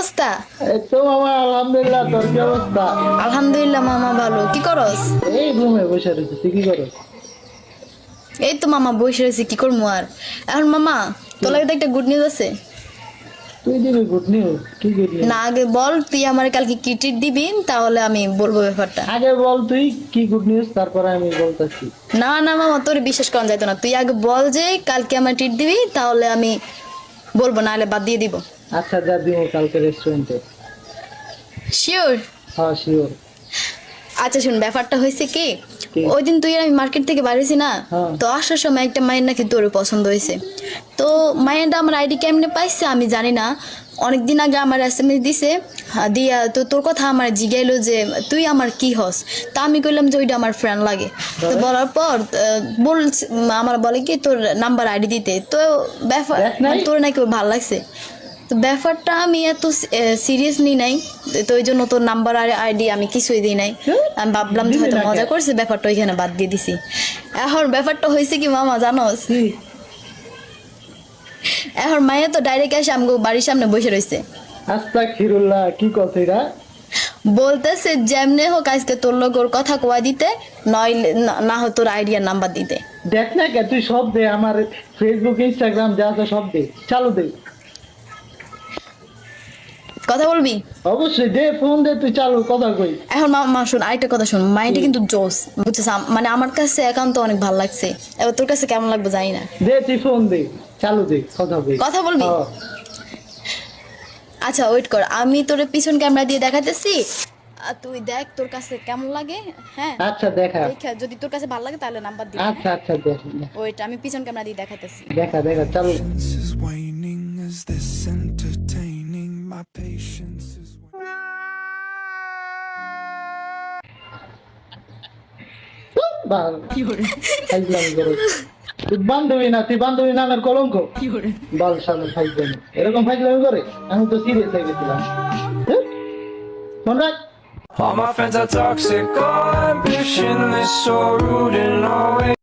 অবস্থা? তো মামা আলহামদুলিল্লাহ তোর কি অবস্থা? আলহামদুলিল্লাহ মামা ভালো। কি করস? এই রুমে বসে রয়েছে তুই কি করস? এই তো মামা বসে রয়েছি কি করব আর? এখন মামা তোর লাগে একটা গুড নিউজ আছে। তুই দিবি গুড নিউজ কি গুড নিউজ না আগে বল তুই আমার কালকে কি ট্রিট দিবি তাহলে আমি বলব ব্যাপারটা। আগে বল তুই কি গুড নিউজ তারপরে আমি বলতেছি। না না মামা তোর বিশ্বাস করা যাইতো না। তুই আগে বল যে কালকে আমার ট্রিট দিবি তাহলে আমি বলব নাহলে বাদ দিয়ে দিব। আচ্ছা যা দিব কালকে রেস্টুরেন্টে শিওর হ্যাঁ শিওর আচ্ছা শুন ব্যাপারটা হয়েছে কি? ওই দিন তুই আমি মার্কেট থেকে বাড়িছি না হ্যাঁ। তো আসার সময় একটা মায়ের নাকি তোর পছন্দ হয়েছে। তো মায়েরটা আমার আইডি কেমনে পাইছে আমি জানি না। অনেক দিন আগে আমার এস এম এস দিছে হ্যাঁ, দিয়া তো তোর কথা আমার জিগাইলো যে তুই আমার কি হস? তা আমি কইলাম যে ওইটা আমার ফ্রেন্ড লাগে। তো বলার পর বল আমার বলে কি তোর নাম্বার আইডি দিতে। তো ব্যাপার তোর নাকি ভালো লাগছে। তো ব্যাপারটা আমি এত সিরিয়াস নি নাই। তো ওই জন্য তোর নাম্বার আর আইডি আমি কিছুই দিই নাই। আমি ভাবলাম যে হয়তো মজা? করছে ব্যাপারটা ওইখানে বাদ দিয়ে দিছি। এখন ব্যাপারটা হয়েছে কি মামা জানোস? এখন মায়ে তো ডাইরেক্ট এসে আমগো বাড়ির সামনে বসে রয়েছে আস্তাকফিরুল্লাহ কি কথা এরা? বলতেছে যেমনে হোক আজকে তোর লোক ওর কথা কোয়া দিতে নইলে না- না হয় তোর আইডিয়ার নাম্বার দিতে। দেখ না কে তুই সব দে আমার ফেসবুক ইনস্টাগ্রাম যা আছে সব দে চালু দে। কথা বলবি? অবশ্যই দে ফোন দে তুই চালু কথা কই। এখন মা মা শোন আরেকটা কথা শোন মাইন্ডটা কিন্তু জোস বুঝছিস? মানে আমার কাছে একান্ত অনেক ভালো লাগছে। এবার তোর কাছে কেমন লাগবে জানি না। দে তুই ফোন দে চালু দে কথা কই। কথা বলবি? হ্যাঁ। আচ্ছা ওয়েট কর আমি তোর পিছন ক্যামেরা দিয়ে দেখাতেছি আর তুই দেখ তোর কাছে কেমন লাগে হ্যাঁ? আচ্ছা দেখা। দেখা যদি তোর কাছে ভালো লাগে তাহলে নাম্বার দিবি আচ্ছা আচ্ছা দেখ ওয়েট আমি পিছন ক্যামেরা দিয়ে দেখাতেছি দেখা দেখা চালু। My patience is waning. করে বান্ধবী না তুই বান্ধবী নামের কলঙ্ক বাল সামনে ফাইজলাম এরকম ফাইজলামি করে আমি তো সিরিয়াস হয়ে গেছিলাম হ্যাঁ? ফোন রাখ All my friends are toxic, ambitionless, so rude and always.